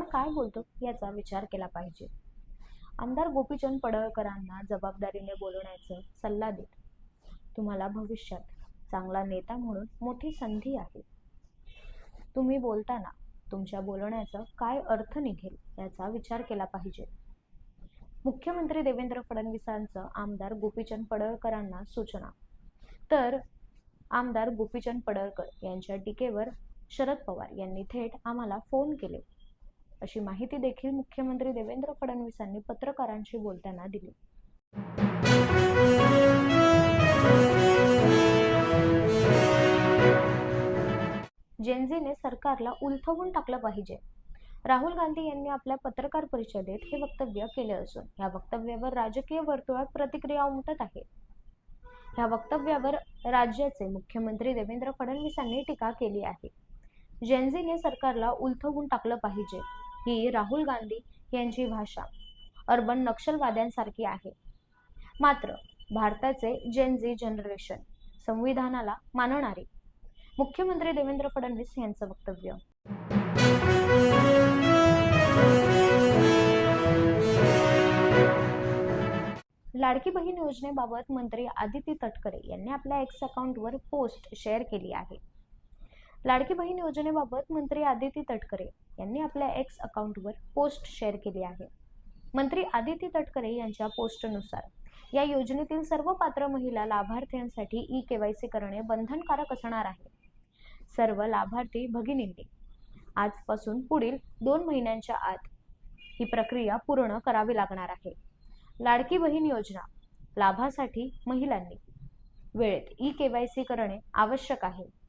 आपण काय बोलतो याचा विचार केला पाहिजे. आमदार गोपीचंद पडळकरांना जबाबदारीने बोलवण्याचा सल्ला देत तुम्हाला भविष्यात चांगला नेता म्हणून मोठी संधी आहे. तुम्ही बोलताना तुमच्या बोलण्याचा काय अर्थ निघेल याचा विचार केला पाहिजे. मुख्यमंत्री देवेंद्र फडणवीसांचं आमदार गोपीचंद पडळकरांना सूचना. तर आमदार गोपीचंद पडळकर यांच्या टीकेवर शरद पवार यांनी थेट आम्हाला फोन केले. अशी माहिती देखील मुख्यमंत्री देवेंद्र फडणवीसांनी पत्रकारांशी बोलताना दिली. जेनझीने सरकारला उलथवून टाकलं पाहिजे. राहुल गांधी यांनी आपल्या पत्रकार परिषदेत हे वक्तव्य केले असून या वक्तव्यावर राजकीय वर्तुळात प्रतिक्रिया उमटत आहे. या वक्तव्यावर राज्याचे मुख्यमंत्री देवेंद्र फडणवीसांनी टीका केली आहे. जेनझीने सरकारला उलथवून टाकलं पाहिजे. ही राहुल गांधी यांची भाषा. अर्बन नक्षलवाद्यांसारखी आहे. मात्र भारताचे जेनझी जनरेशन संविधानाला मानणारे मुख्यमंत्री देवेंद्र फडणवीस यांचं वक्तव्य. लाडकी बहीण योजनेबाबत मंत्री आदिती तटकरे यांनी आपल्या एक्स अकाउंटवर पोस्ट शेअर केली आहे. लाडकी बहीण योजनेबाबत मंत्री आदिती तटकरे यांनी आपल्या एक्स अकाउंटवर पोस्ट शेअर केली आहे. मंत्री आदिती तटकरे यांच्या पोस्टनुसार या योजनेतील सर्व पात्र महिला लाभार्थ्यांसाठी ई केवायसी करणे बंधनकारक असणार आहे. सर्व लाभार्थी भगिनींनी आजपासून पुढील दोन महिन्यांच्या आत ही प्रक्रिया पूर्ण करावी लागणार आहे. लाडकी बहीण योजना लाभासाठी महिलांनी वेळेत ई केवायसी करणे आवश्यक आहे.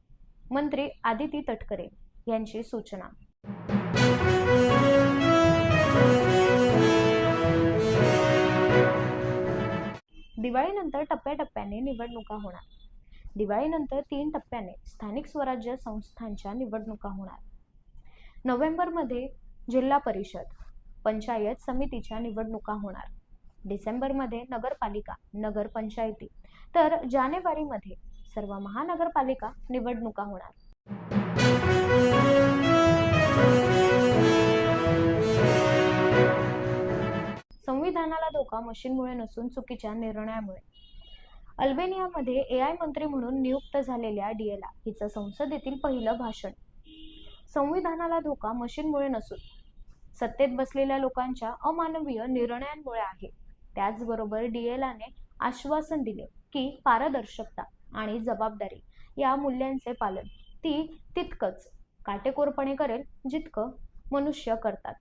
मंत्री आदिती तटकरे यांची सूचना. दिवाळीनंतर टप्प्याटप्प्याने निवडणुका होणार. दिवाळीनंतर तीन टप्प्याने स्थानिक स्वराज्य संस्थांच्या निवडणुका होणार. नोव्हेंबरमध्ये जिल्हा परिषद पंचायत समितीच्या निवडणुका होणार. डिसेंबरमध्ये नगरपालिका नगरपंचायती. तर जानेवारीमध्ये सर्व महानगरपालिका निवडणुका होणार. संविधानाला धोका मशीनमुळे नसून चुकीच्या निर्णयामुळे. अल्बेनियामध्ये ए आय मंत्री म्हणून नियुक्त झालेल्या डीएला हिचं संसदेतील पहिलं भाषण. संविधानाला धोका मशीनमुळे नसून. सत्तेत बसलेल्या लोकांच्या अमानवीय निर्णयांमुळे आहे. त्याचबरोबर डीएलाने आश्वासन दिले की पारदर्शकता आणि जबाबदारी या मूल्यांचे पालन. ती तितकंच काटेकोरपणे करेल जितकं मनुष्य करतात.